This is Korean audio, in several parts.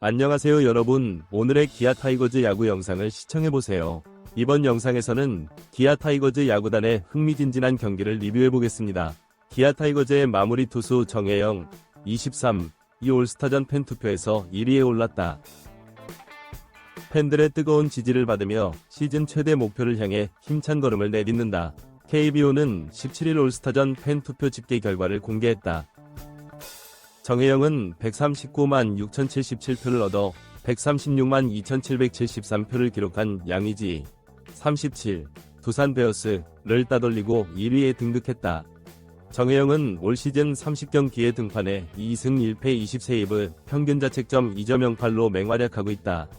안녕하세요 여러분. 오늘의 기아 타이거즈 야구 영상을 시청해보세요. 이번 영상에서는 기아 타이거즈 야구단의 흥미진진한 경기를 리뷰해보겠습니다. 기아 타이거즈의 마무리 투수 정혜영 23, 이 올스타전 팬투표에서 1위에 올랐다. 팬들의 뜨거운 지지를 받으며 시즌 최대 목표를 향해 힘찬 걸음을 내딛는다. KBO는 17일 올스타전 팬투표 집계 결과를 공개했다. 정혜영은 139만 6077표를 얻어 136만 2773표를 기록한 양의지 37 두산 베어스를 따돌리고 1위에 등극했다. 정혜영은 올 시즌 30경기에 등판해 2승 1패 20세이브 평균 자책점 2.08로 맹활약하고 있다.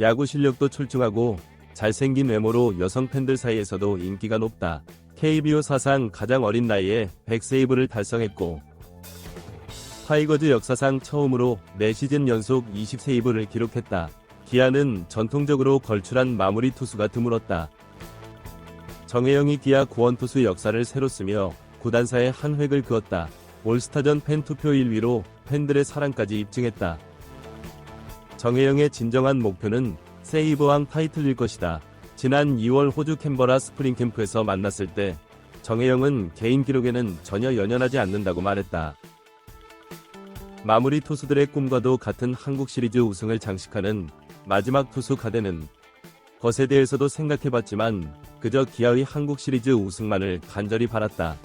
야구 실력도 출중하고 잘생긴 외모로 여성 팬들 사이에서도 인기가 높다. KBO 사상 가장 어린 나이에 100세이브를 달성했고 타이거즈 역사상 처음으로 4시즌 연속 20세이브를 기록했다. 기아는 전통적으로 걸출한 마무리 투수가 드물었다. 정혜영이 기아 구원투수 역사를 새로 쓰며 구단사에 한 획을 그었다. 올스타전 팬투표 1위로 팬들의 사랑까지 입증했다. 정혜영의 진정한 목표는 세이브왕 타이틀일 것이다. 지난 2월 호주 캔버라 스프링 캠프에서 만났을 때 정혜영은 개인 기록에는 전혀 연연하지 않는다고 말했다. 마무리 투수들의 꿈과도 같은 한국 시리즈 우승을 장식하는 마지막 투수 가대는 것에 대해서도 생각해봤지만 그저 기아의 한국 시리즈 우승만을 간절히 바랐다.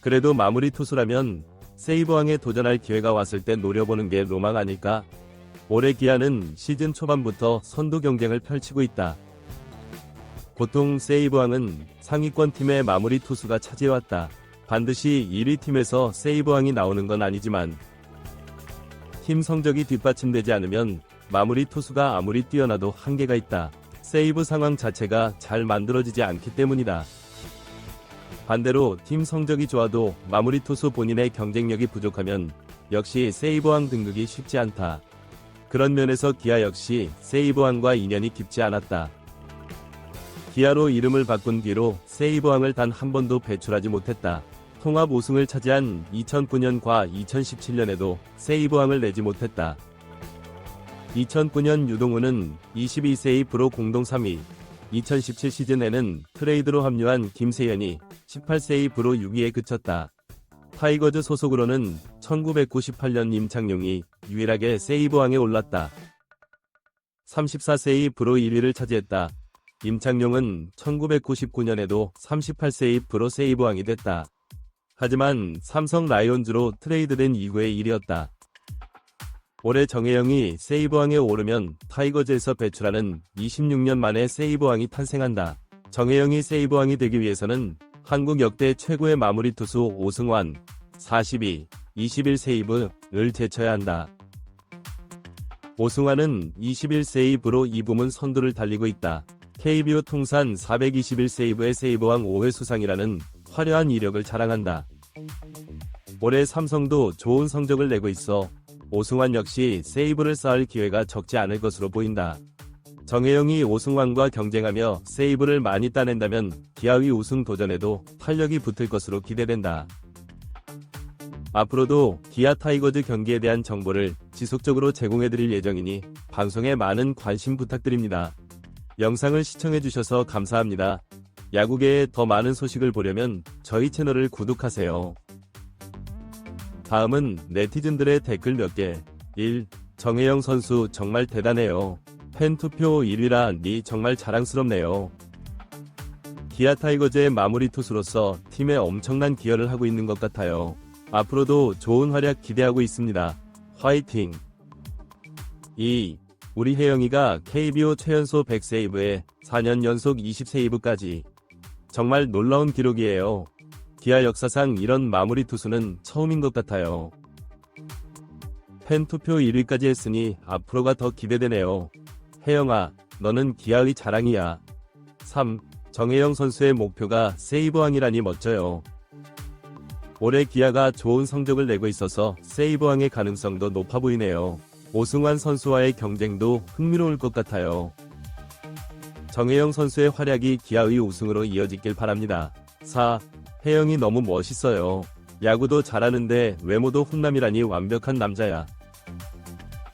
그래도 마무리 투수라면 세이브왕에 도전할 기회가 왔을 때 노려보는 게 로망 아닐까? 올해 기아는 시즌 초반부터 선두 경쟁을 펼치고 있다. 보통 세이브왕은 상위권 팀의 마무리 투수가 차지해왔다. 반드시 1위 팀에서 세이브왕이 나오는 건 아니지만 팀 성적이 뒷받침되지 않으면 마무리 투수가 아무리 뛰어나도 한계가 있다. 세이브 상황 자체가 잘 만들어지지 않기 때문이다. 반대로 팀 성적이 좋아도 마무리 투수 본인의 경쟁력이 부족하면 역시 세이브왕 등극이 쉽지 않다. 그런 면에서 기아 역시 세이브왕과 인연이 깊지 않았다. 기아로 이름을 바꾼 뒤로 세이브왕을 단 한 번도 배출하지 못했다. 통합 우승을 차지한 2009년과 2017년에도 세이브왕을 내지 못했다. 2009년 유동우는 22세이 프로 공동 3위, 2017 시즌에는 트레이드로 합류한 김세현이 18세이 프로 6위에 그쳤다. 타이거즈 소속으로는 1998년 임창용이 유일하게 세이브왕에 올랐다. 34세이 프로 1위를 차지했다. 임창용은 1999년에도 38세이 프로 세이브왕이 됐다. 하지만 삼성 라이온즈로 트레이드된 이후의 일이었다. 올해 정혜영이 세이브왕에 오르면 타이거즈에서 배출하는 26년 만에 세이브왕이 탄생한다. 정혜영이 세이브왕이 되기 위해서는 한국 역대 최고의 마무리 투수 오승환 42, 21 세이브를 제쳐야 한다. 오승환은 21 세이브로 이 부문 선두를 달리고 있다. KBO 통산 421 세이브의 세이브왕 5회 수상이라는 화려한 이력을 자랑한다. 올해 삼성도 좋은 성적을 내고 있어 오승환 역시 세이브를 쌓을 기회가 적지 않을 것으로 보인다. 정혜영이 오승환과 경쟁하며 세이브를 많이 따낸다면 기아의 우승 도전에도 탄력이 붙을 것으로 기대된다. 앞으로도 기아 타이거즈 경기에 대한 정보를 지속적으로 제공해드릴 예정이니 방송에 많은 관심 부탁드립니다. 영상을 시청해주셔서 감사합니다. 야구계의 더 많은 소식을 보려면 저희 채널을 구독하세요. 다음은 네티즌들의 댓글 몇 개. 1. 정혜영 선수 정말 대단해요. 팬 투표 1위라 니 정말 자랑스럽네요. 기아 타이거즈의 마무리 투수로서 팀에 엄청난 기여를 하고 있는 것 같아요. 앞으로도 좋은 활약 기대하고 있습니다. 화이팅! 2. 우리 혜영이가 KBO 최연소 100세이브에 4년 연속 20세이브까지 정말 놀라운 기록이에요. 기아 역사상 이런 마무리 투수는 처음인 것 같아요. 팬 투표 1위까지 했으니 앞으로가 더 기대되네요. 혜영아, 너는 기아의 자랑이야. 3. 정혜영 선수의 목표가 세이브왕이라니 멋져요. 올해 기아가 좋은 성적을 내고 있어서 세이브왕의 가능성도 높아 보이네요. 오승환 선수와의 경쟁도 흥미로울 것 같아요. 정혜영 선수의 활약이 기아의 우승으로 이어지길 바랍니다. 4. 혜영이 너무 멋있어요. 야구도 잘하는데 외모도 훈남이라니 완벽한 남자야.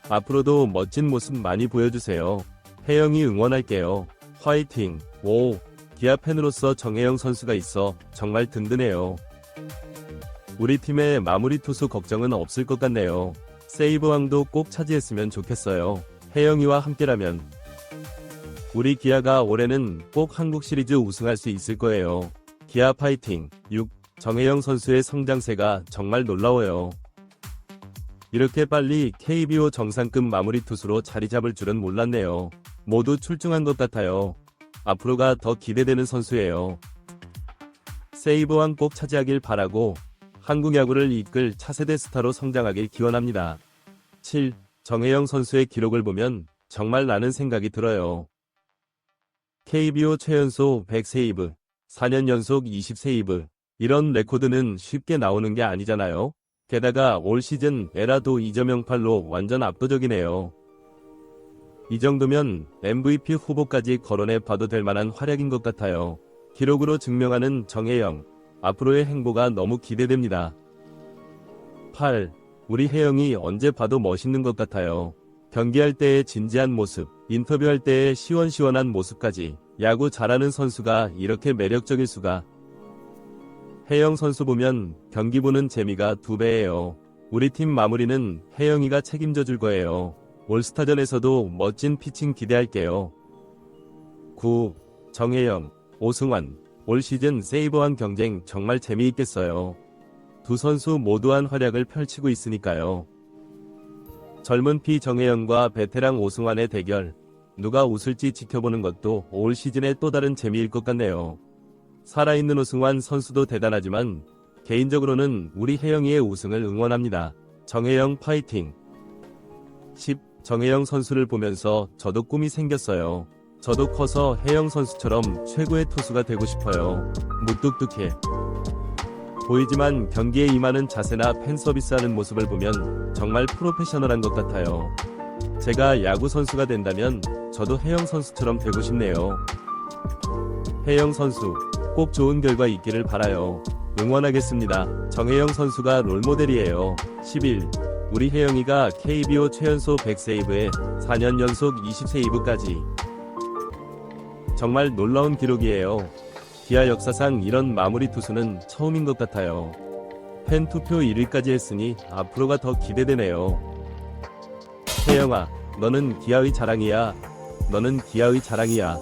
앞으로도 멋진 모습 많이 보여주세요. 혜영이 응원할게요. 화이팅! 오, 기아 팬으로서 정혜영 선수가 있어 정말 든든해요. 우리 팀의 마무리 투수 걱정은 없을 것 같네요. 세이브왕도 꼭 차지했으면 좋겠어요. 혜영이와 함께라면 우리 기아가 올해는 꼭 한국 시리즈 우승할 수 있을 거예요. 기아 파이팅! 6. 정혜영 선수의 성장세가 정말 놀라워요. 이렇게 빨리 KBO 정상급 마무리 투수로 자리 잡을 줄은 몰랐네요. 모두 출중한 것 같아요. 앞으로가 더 기대되는 선수예요. 세이브왕 꼭 차지하길 바라고 한국 야구를 이끌 차세대 스타로 성장하길 기원합니다. 7. 정혜영 선수의 기록을 보면 정말 나는 생각이 들어요. KBO 최연소 100세이브, 4년 연속 20세이브, 이런 레코드는 쉽게 나오는 게 아니잖아요. 게다가 올 시즌 에라도 2점 08로 완전 압도적이네요. 이 정도면 MVP 후보까지 거론해 봐도 될 만한 활약인 것 같아요. 기록으로 증명하는 정혜영, 앞으로의 행보가 너무 기대됩니다. 8. 우리 혜영이 언제 봐도 멋있는 것 같아요. 경기할 때의 진지한 모습, 인터뷰할 때의 시원시원한 모습까지 야구 잘하는 선수가 이렇게 매력적일 수가. 혜영 선수 보면 경기 보는 재미가 두 배예요. 우리 팀 마무리는 혜영이가 책임져 줄 거예요. 올스타전에서도 멋진 피칭 기대할게요. 9. 정혜영, 오승환, 올 시즌 세이버왕 경쟁 정말 재미있겠어요. 두 선수 모두 한 활약을 펼치고 있으니까요. 젊은 피 정혜영과 베테랑 오승환의 대결, 누가 웃을지 지켜보는 것도 올 시즌의 또 다른 재미일 것 같네요. 살아있는 오승환 선수도 대단하지만 개인적으로는 우리 혜영이의 우승을 응원합니다. 정혜영 파이팅! 10. 정혜영 선수를 보면서 저도 꿈이 생겼어요. 저도 커서 혜영 선수처럼 최고의 투수가 되고 싶어요. 무뚝뚝해. 보이지만 경기에 임하는 자세나 팬 서비스하는 모습을 보면 정말 프로페셔널한 것 같아요. 제가 야구 선수가 된다면 저도 혜영 선수처럼 되고 싶네요. 혜영 선수, 꼭 좋은 결과 있기를 바라요. 응원하겠습니다. 정혜영 선수가 롤모델이에요. 11. 우리 혜영이가 KBO 최연소 100세이브에 4년 연속 20세이브까지. 정말 놀라운 기록이에요. 기아 역사상 이런 마무리 투수는 처음인 것 같아요. 팬 투표 1위까지 했으니 앞으로가 더 기대되네요. 혜영아, 너는 기아의 자랑이야. 너는 기아의 자랑이야.